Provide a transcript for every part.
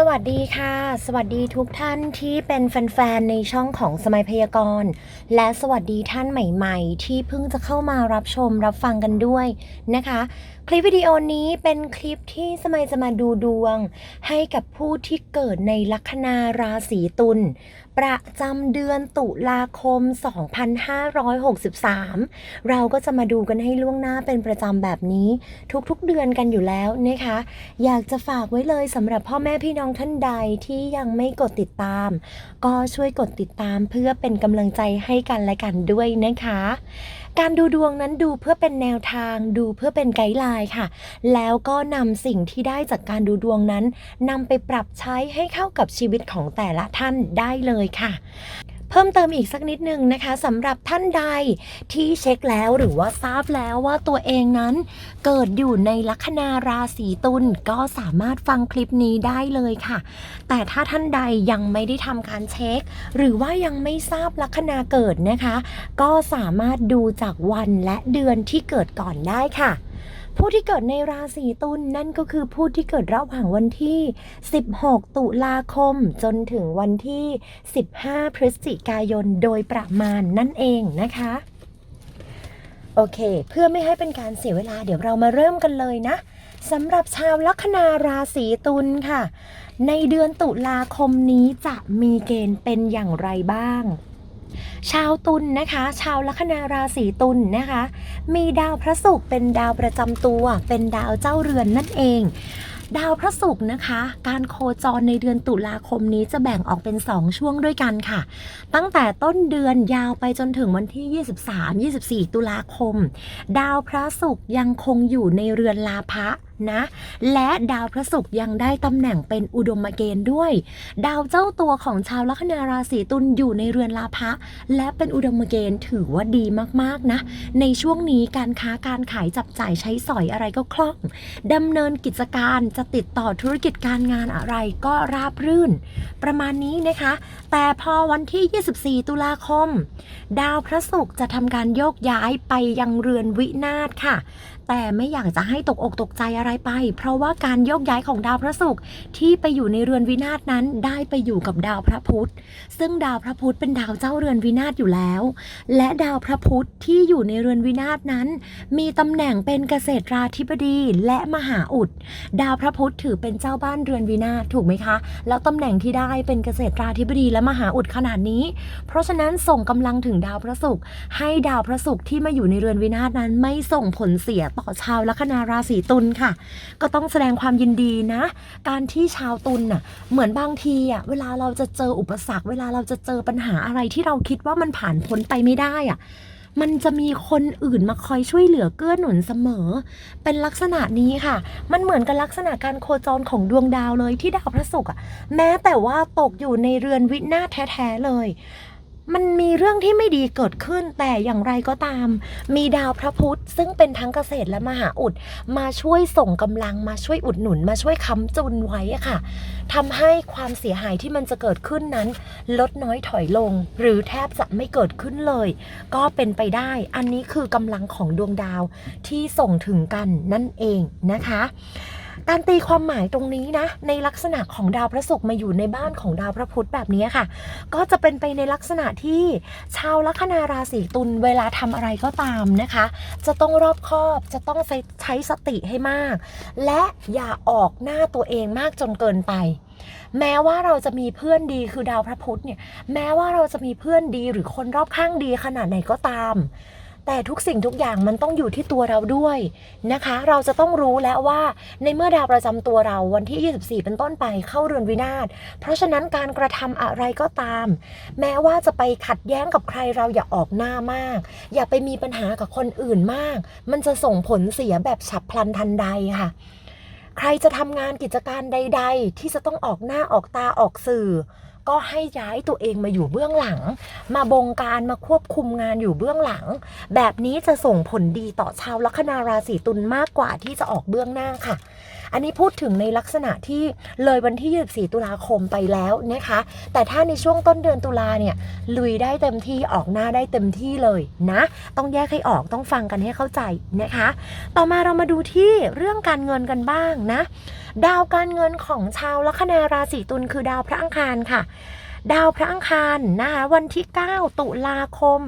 สวัสดีค่ะ สวัสดีทุกท่านที่เป็นแฟนๆ ในช่องของสมัยพยากรณ์ และสวัสดีท่านใหม่ๆ ที่เพิ่งจะเข้ามารับชมรับฟังกันด้วยนะคะ คลิปวิดีโอนี้เป็นคลิปที่สมัยจะมาดูดวง ให้กับผู้ที่เกิดในลัคนาราศีตุล ประจำเดือนตุลาคม 2563 เราก็จะมาดูกันให้ล่วงหน้าเป็นประจำแบบนี้ทุกๆเดือนกันอยู่แล้วนะคะ อยากจะฝากไว้เลยสำหรับพ่อแม่พี่น้องท่านใดที่ยังไม่กดติดตาม ก็ช่วยกดติดตามเพื่อเป็นกำลังใจให้กันและกันด้วยนะคะ การดูดวงนั้นดูเพื่อเป็นแนวทางดูเพื่อเป็นไกด์ไลน์ค่ะ แล้วก็นำสิ่งที่ได้จากการดูดวงนั้นนำไปปรับใช้ให้เข้ากับชีวิตของแต่ละท่านได้เลยค่ะ เพิ่มเติมอีกสักนิดนึงนะคะสำหรับท่านใดที่เช็คแล้วหรือว่าทราบแล้วว่าตัวเองนั้น เกิดอยู่ในลัคนาราศีตุลก็สามารถฟังคลิปนี้ได้เลยค่ะ แต่ถ้าท่านใดยังไม่ได้ทำการเช็ค หรือว่ายังไม่ทราบลัคนาเกิดนะคะ ก็สามารถดูจากวันและเดือนที่เกิดก่อนได้ค่ะ ผู้ที่เกิดในราศีตุลนั่นก็คือผู้ที่เกิดระหว่างวันที่ 16 ตุลาคม จนถึงวันที่ 15 พฤศจิกายนโดยประมาณนั่นเองนะคะโอเค เพื่อไม่ให้เป็นการเสียเวลาเดี๋ยวเรามาเริ่มกันเลยนะสำหรับชาวลัคนาราศีตุลค่ะ ในเดือนตุลาคมนี้จะมีเกณฑ์เป็นอย่างไรบ้าง ชาวตุลนะคะ ชาวลัคนาราศีตุลนะคะ มีดาวพระศุกร์เป็นดาวประจำตัว เป็นดาวเจ้าเรือนนั่นเอง ดาวพระศุกร์นะคะ การโคจรในเดือนตุลาคมนี้จะแบ่งออกเป็น 2 ช่วงด้วยกันค่ะ ตั้งแต่ต้นเดือนยาวไปจนถึงวันที่ 23-24 ตุลาคม ดาวพระศุกร์ยังคงอยู่ในเรือนลาภะ นะ และดาวพระศุกร์ยังได้ตำแหน่งเป็นอุดมเกณฑ์ด้วย ดาวเจ้าตัวของชาวลัคนาราศีตุลอยู่ในเรือนลาภะและเป็นอุดมเกณฑ์ถือว่าดีมากๆนะ ในช่วงนี้การค้าการขายจับจ่ายใช้สอยอะไรก็คล่องดำเนินกิจการจะติดต่อธุรกิจการงานอะไรก็ราบรื่น ประมาณนี้นะคะ แต่พอวันที่ 24 ตุลาคม ดาวพระศุกร์จะทำการโยกย้ายไปยังเรือนวินาศค่ะ แต่ไม่อยากจะให้ตกอกตกใจอะไรไป เพราะว่าการโยกย้ายของดาวพระศุกร์ที่ไปอยู่ในเรือนวินาศนั้นได้ไปอยู่กับดาวพระพุธ ซึ่งดาวพระพุธเป็นดาวเจ้าเรือนวินาศอยู่แล้ว และดาวพระพุธที่อยู่ในเรือนวินาศนั้น มีตำแหน่งเป็นเกษตราธิบดีและมหาอุด ดาวพระพุธถือเป็นเจ้าบ้านเรือนวินาศถูกไหมคะ แล้วตำแหน่งที่ได้เป็นเกษตราธิบดีและมหาอุดขนาดนี้ เพราะฉะนั้นส่งกำลังถึงดาวพระศุกร์ให้ดาวพระศุกร์ที่มาอยู่ในเรือนวินาศนั้นไม่ส่งผลเสียต่อชาวลัคนาราศีตุลค่ะก็ต้องแสดงความยินดีนะ การที่ชาวตุลน่ะ เหมือนบางทีอะเวลาเราจะเจออุปสรรค เวลาเราจะเจอปัญหาอะไรที่เราคิดว่ามันผ่านพ้นไปไม่ได้อะมันจะมีคนอื่นมาคอยช่วยเหลือเกื้อหนุนเสมอ เป็นลักษณะนี้ค่ะ มันเหมือนกับลักษณะการโคจรของดวงดาวเลยที่ดาวพระศุกร์อะแม้แต่ว่าตกอยู่ในเรือนวินาศแท้ ๆ เลย มันมีเรื่องที่ไม่ดีเกิดขึ้น แต่อย่างไรก็ตาม มีดาวพระพุธซึ่งเป็นทั้งเกษตรและมหาอุด มาช่วยส่งกำลังมาช่วยอุดหนุน มาช่วยค้ำจุนไว้ค่ะทำให้ความเสียหายที่มันจะเกิดขึ้นนั้น ลดน้อยถอยลง หรือแทบจะไม่เกิดขึ้นเลย ก็เป็นไปได้ อันนี้คือกำลังของดวงดาวที่ส่งถึงกันนั่นเองนะคะ การตีความหมายตรงนี้นะ ในลักษณะของดาวพระศุกร์มาอยู่ในบ้านของดาวพระพุธแบบนี้ค่ะ ก็จะเป็นไปในลักษณะที่ชาวลัคนาราศีตุลเวลาทำอะไรก็ตามนะคะ จะต้องรอบคอบจะต้องใช้สติให้มาก และอย่าออกหน้าตัวเองมากจนเกินไปแม้ว่าเราจะมีเพื่อนดีคือดาวพระพุธเนี่ย แม้ว่าเราจะมีเพื่อนดีหรือคนรอบข้างดีขนาดไหนก็ตาม แต่ทุกสิ่งทุกอย่างมันต้องอยู่ที่ตัวเราด้วยนะคะ เราจะต้องรู้แล้วว่าในเมื่อดาวประจำตัวเราวันที่ 24 เป็นต้นไปเข้าเรือนวินาศเพราะฉะนั้นการกระทำอะไรก็ตาม แม้ว่าจะไปขัดแย้งกับใครเราอย่าออกหน้ามาก อย่าไปมีปัญหากับคนอื่นมาก มันจะส่งผลเสียแบบฉับพลันทันใดค่ะใครจะทำงานกิจการใด ๆ ที่จะต้องออกหน้าออกตาออกสื่อ ก็ให้ย้ายตัวเองมาอยู่เบื้องหลัง มาบงการมาควบคุมงานอยู่เบื้องหลัง แบบนี้จะส่งผลดีต่อชาวลัคนาราศีตุลมากกว่าที่จะออกเบื้องหน้าค่ะ อันนี้พูดถึงในลักษณะที่เลยวันที่ 24 ตุลาคมไปแล้วนะคะ แต่ถ้าในช่วงต้นเดือนตุลาเนี่ยลุยได้เต็มที่ออกหน้าได้เต็มที่เลยนะ ต้องแยกให้ออกต้องฟังกันให้เข้าใจนะคะ ต่อมาเรามาดูที่เรื่องการเงินกันบ้างนะ ดาวการเงินของชาวลัคนาราศีตุลคือดาวพระอังคารค่ะ ดาวพระอังคารนะคะวันที่ 9 ตุลาคม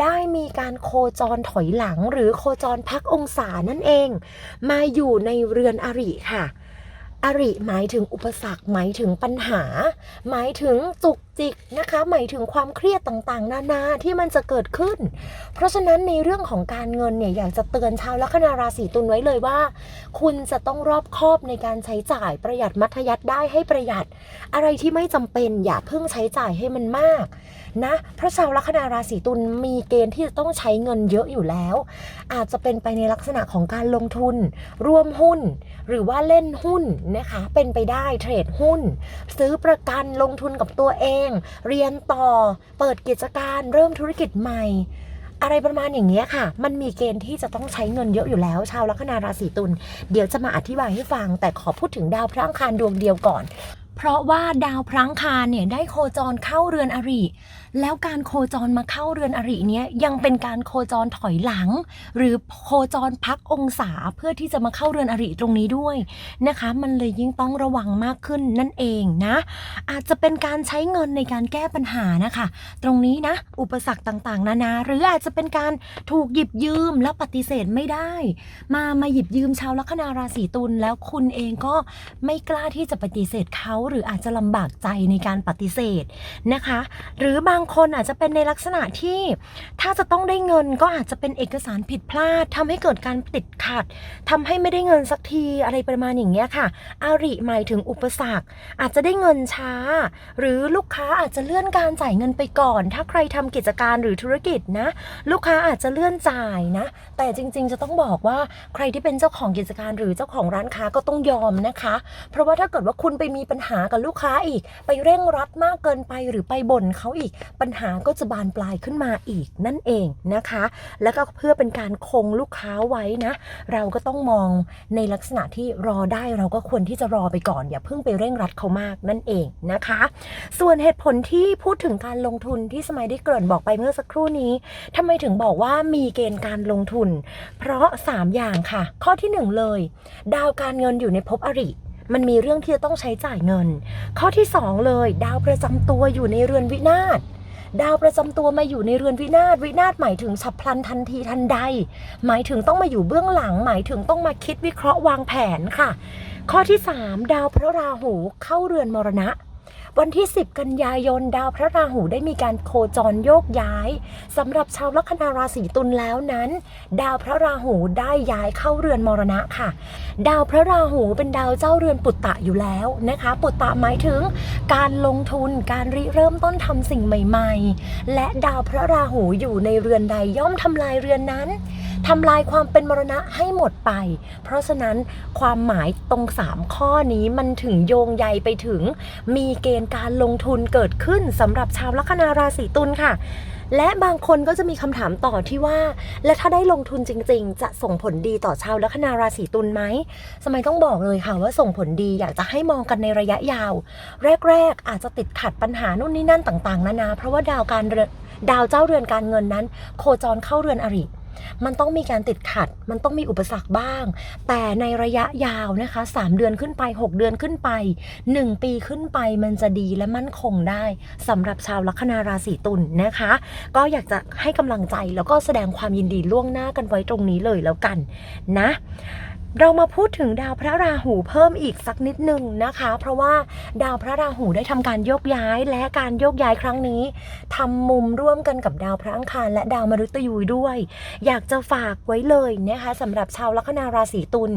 ได้มีการโคจรถอยหลังหรือโคจรพักองศานั่นเอง มาอยู่ในเรือนอริค่ะอริหมายถึงอุปสรรคหมายถึงปัญหา หมายถึงจุก จิกนะคะหมายถึงความเครียดต่างๆ นานาที่มันจะเกิดขึ้น เพราะฉะนั้นในเรื่องของการเงินเนี่ยอยากจะเตือนชาวลัคนาราศีตุลไว้เลยว่า คุณจะต้องรอบคอบในการใช้จ่ายประหยัดมัธยัติได้ให้ประหยัด อะไรที่ไม่จำเป็นอย่าเพิ่งใช้จ่ายให้มันมากนะเพราะชาวลัคนาราศีตุลมีเกณฑ์ที่จะต้องใช้เงินเยอะอยู่แล้ว อาจจะเป็นไปในลักษณะของการลงทุน ร่วมหุ้น หรือว่าเล่นหุ้นนะคะเป็นไปได้เทรดหุ้น ซื้อประกันลงทุนกับตัวเองเรียนต่อ เปิดกิจการ เริ่มธุรกิจใหม่ อะไรประมาณอย่างเงี้ยค่ะ มันมีเกณฑ์ที่จะต้องใช้เงินเยอะอยู่แล้ว ชาวลัคนาราศีตุล เดี๋ยวจะมาอธิบายให้ฟัง แต่ขอพูดถึงดาวพระอังคารดวงเดียวก่อน เพราะว่าดาวพระอังคารเนี่ยได้โคจรเข้าเรือนอริ แล้วการโคจรมาเข้าเรือนอริเนี้ยยังเป็นการโคจรถอยหลัง หรือโคจรพักองศาเพื่อที่จะมาเข้าเรือนอริตรงนี้ด้วยนะคะ มันเลยยิ่งต้องระวังมากขึ้นนั่นเองนะ อาจจะเป็นการใช้เงินในการแก้ปัญหานะคะ ตรงนี้นะ อุปสรรคต่างๆ นานา หรืออาจจะเป็นการถูกหยิบยืมแล้วปฏิเสธไม่ได้ มามาหยิบยืมชาวลัคนาราศีตุลแล้วคุณเองก็ไม่กล้าที่จะปฏิเสธเขาหรืออาจจะลำบากใจในการปฏิเสธนะคะ หรือบางางคนอาจจะเป็นในลักษณะที่ ถ้าจะต้องได้เงินก็อาจจะเป็นเอกสารผิดพลาดทำให้เกิดการติดขัดทำให้ไม่ได้เงินสักทีอะไรประมาณอย่างเงี้ยค่ะ อาริหมายถึงอุปสรรค อาจจะได้เงินช้า หรือลูกค้าอาจจะเลื่อนการจ่ายเงินไปก่อน ถ้าใครทำกิจการหรือธุรกิจนะ ลูกค้าอาจจะเลื่อนจ่ายนะ แต่จริงๆ จะต้องบอกว่าใครที่เป็นเจ้าของกิจการหรือเจ้าของร้านค้าก็ต้องยอมนะคะ เพราะว่าถ้าเกิดว่าคุณไปมีปัญหากับลูกค้าอีก ไปเร่งรัดมากเกินไปหรือไปบ่นเขาอีกปัญหาก็จะบานปลายขึ้นมาอีกนั่นเองนะคะ แล้วก็เพื่อเป็นการคงลูกค้าไว้นะ เราก็ต้องมองในลักษณะที่รอได้เราก็ควรที่จะรอไปก่อน อย่าเพิ่งไปเร่งรัดเขามากนั่นเองนะคะ ส่วนเหตุผลที่พูดถึงการลงทุนที่สมัยได้เกริ่นบอกไปเมื่อสักครู่นี้ทำไมถึงบอกว่ามีเกณฑ์การลงทุน เพราะ 3 อย่างค่ะ ข้อที่ 1 เลย ดาวการเงินอยู่ในภพอริมันมีเรื่องที่จะต้องใช้จ่ายเงิน ข้อที่ 2 เลย ดาวประจำตัวอยู่ในเรือนวินาศ ดาวประจำตัวมาอยู่ในเรือนวินาศวินาศหมายถึงฉับพลันทันทีทันใด หมายถึงต้องมาอยู่เบื้องหลัง หมายถึงต้องมาคิดวิเคราะห์วางแผนค่ะ ข้อที่ 3 ดาวพระราหูเข้าเรือนมรณะ วันที่ 10 กันยายนดาวพระราหูได้มีการโคจรโยกย้ายสำหรับชาวลัคนาราศีตุลแล้วนั้น ดาวพระราหูได้ย้ายเข้าเรือนมรณะค่ะ ดาวพระราหูเป็นดาวเจ้าเรือนปุตตะอยู่แล้วนะคะ ปุตตะหมายถึง การลงทุนการริเริ่มต้นทำสิ่งใหม่ ๆ และดาวพระราหูอยู่ในเรือนใดย่อมทำลายเรือนนั้น ทำลายความเป็นมรณะให้หมดไป เพราะฉะนั้นความหมายตรง 3 ข้อนี้มันถึงโยงใยไปถึง มีเกณฑ์การลงทุนเกิดขึ้นสำหรับชาวลัคนาราศีตุลค่ะและบางคนก็จะมีคำถามต่อที่ว่า และถ้าได้ลงทุนจริง ๆ จะส่งผลดีต่อชาวลัคนาราศีตุลไหม สมัยต้องบอกเลยค่ะว่าส่งผลดีอยากจะให้มองกันในระยะยาว แรก ๆ อาจจะติดขัดปัญหานู่นนี่นั่นต่าง ๆ นานา เพราะว่าดาวการดาวเจ้าเรือนการเงินนั้น โคจรเข้าเรือนอริ มันต้องมีการติดขัด มันต้องมีอุปสรรคบ้าง แต่ในระยะยาวนะคะ 3 เดือนขึ้นไป 6 เดือนขึ้นไป 1 ปีขึ้นไปมันจะดีและมั่นคงได้สำหรับชาวลัคนาราศีตุลนะคะ ก็อยากจะให้กำลังใจแล้วก็แสดงความยินดีล่วงหน้ากันไว้ตรงนี้เลยแล้วกันนะ เรามาพูดถึงดาวพระราหูเพิ่มอีกสักนิดหนึ่งนะคะ เพราะว่าดาวพระราหูได้ทำการโยกย้ายและการโยกย้ายครั้งนี้ทำมุมร่วมกันกับดาวพระอังคารและดาวมฤตยูด้วย อยากจะฝากไว้เลยนะคะสำหรับชาวลัคนาราศีตุล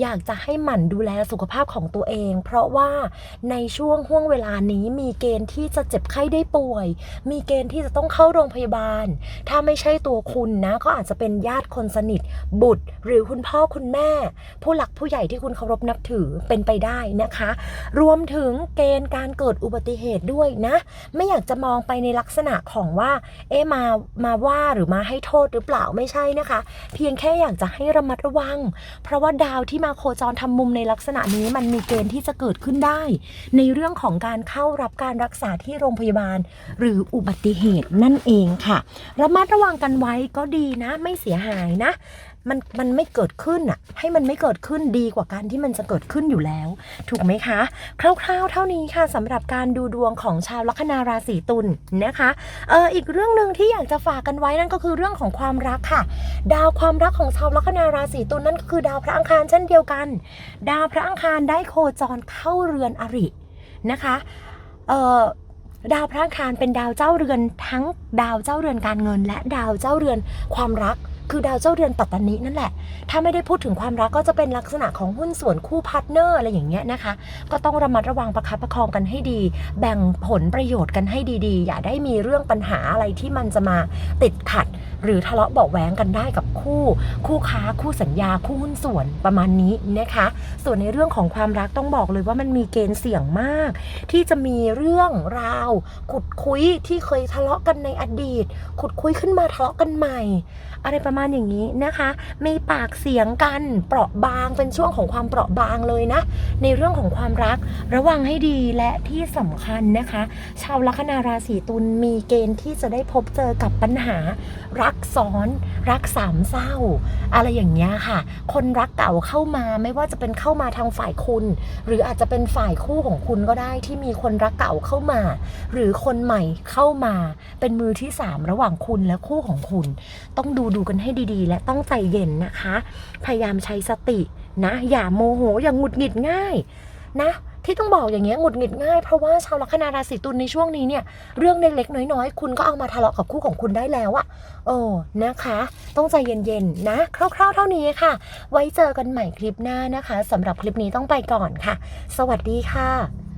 อยากจะให้หมั่นดูแลสุขภาพของตัวเอง เพราะว่าในช่วงห่วงเวลานี้มีเกณฑ์ที่จะเจ็บไข้ได้ป่วย มีเกณฑ์ที่จะต้องเข้าโรงพยาบาล ถ้าไม่ใช่ตัวคุณนะก็อาจจะเป็นญาติคนสนิท บุตร หรือคุณพ่อคุณแม่ผู้หลักผู้ใหญ่ที่คุณเคารพนับถือเป็นไปได้นะคะ รวมถึงเกณฑ์การเกิดอุบัติเหตุด้วยนะ ไม่อยากจะมองไปในลักษณะของว่าเอ๊ะมามาว่าหรือมาให้โทษหรือเปล่าไม่ใช่นะคะ เพียงแค่อยากจะให้ระมัดระวัง เพราะว่าดาวที่มาโคจรทำมุมในลักษณะนี้มันมีเกณฑ์ที่จะเกิดขึ้นได้ ในเรื่องของการเข้ารับการรักษาที่โรงพยาบาล หรืออุบัติเหตุนั่นเองค่ะ ระมัดระวังกันไว้ก็ดีนะ ไม่เสียหายนะ มันมันไม่เกิดขึ้นอะให้มันไม่เกิดขึ้นดีกว่าการที่มันจะเกิดขึ้นอยู่แล้ว ถูกไหมคะคร่าวๆเท่านี้ค่ะสำหรับการดูดวงของชาวลัคนาราศีตุลนะคะเอออีกเรื่องหนึ่งที่อยากจะฝากกันไว้นั่นก็คือเรื่องของความรักค่ะ ดาวความรักของชาวลัคนาราศีตุลนั่นก็คือดาวพระอังคารเช่นเดียวกัน ดาวพระอังคารได้โคจรเข้าเรือนอรินะคะเออดาวพระอังคารเป็นดาวเจ้าเรือนทั้งดาวเจ้าเรือนการเงิน และดาวเจ้าเรือนความรัก คือดาวเจ้าเรือนปัตตานินั่นแหละ ถ้าไม่ได้พูดถึงความรักก็จะเป็นลักษณะของหุ้นส่วนคู่พาร์ทเนอร์อะไรอย่างเงี้ยนะคะ ก็ต้องระมัดระวังประคับประคองกันให้ดี แบ่งผลประโยชน์กันให้ดีๆ อย่าได้มีเรื่องปัญหาอะไรที่มันจะมาติดขัด หรือทะเลาะเบาแหวงกันได้กับคู่ คู่ค้าคู่สัญญาคู่หุ้นส่วนประมาณนี้นะคะ ส่วนในเรื่องของความรักต้องบอกเลยว่ามันมีเกณฑ์เสี่ยงมาก ที่จะมีเรื่องราวขุดคุยที่เคยทะเลาะกันในอดีต ขุดคุยขึ้นมาทะเลาะกันใหม่ อะไรประมาณอย่างนี้นะคะ มีปากเสียงกันเปราะบางเป็นช่วงของความเปราะบางเลยนะ ในเรื่องของความรักระวังให้ดีและที่สำคัญนะคะ ชาวลัคนาราศีตุลมีเกณฑ์ที่จะได้พบเจอกับปัญหารัรักซ้อนรักสามเศร้า อะไรอย่างเงี้ยค่ะ คนรักเก่าเข้ามาไม่ว่าจะเป็นเข้ามาทางฝ่ายคุณ หรืออาจจะเป็นฝ่ายคู่ของคุณก็ได้ที่มีคนรักเก่าเข้ามา หรือคนใหม่เข้ามา เป็นมือที่สามระหว่างคุณและคู่ของคุณ ต้องดูดูกันให้ดีๆ และต้องใจเย็นนะคะ พยายามใช้สตินะ อย่าโมโหอย่างหงุดหงิดง่ายนะ ที่ต้องบอกอย่างเงี้ยหงุดหงิดง่ายเพราะว่าชาวลัคนาราศีตุลในช่วงนี้เนี่ยเรื่องเล็กๆน้อยๆ คุณก็เอามาทะเลาะกับคู่ของคุณได้แล้วอะโอ้นะคะ ต้องใจเย็นๆนะ คร่าวๆเท่านี้ค่ะ ไว้เจอกันใหม่คลิปหน้านะคะสำหรับคลิปนี้ต้องไปก่อนค่ะ สวัสดีค่ะ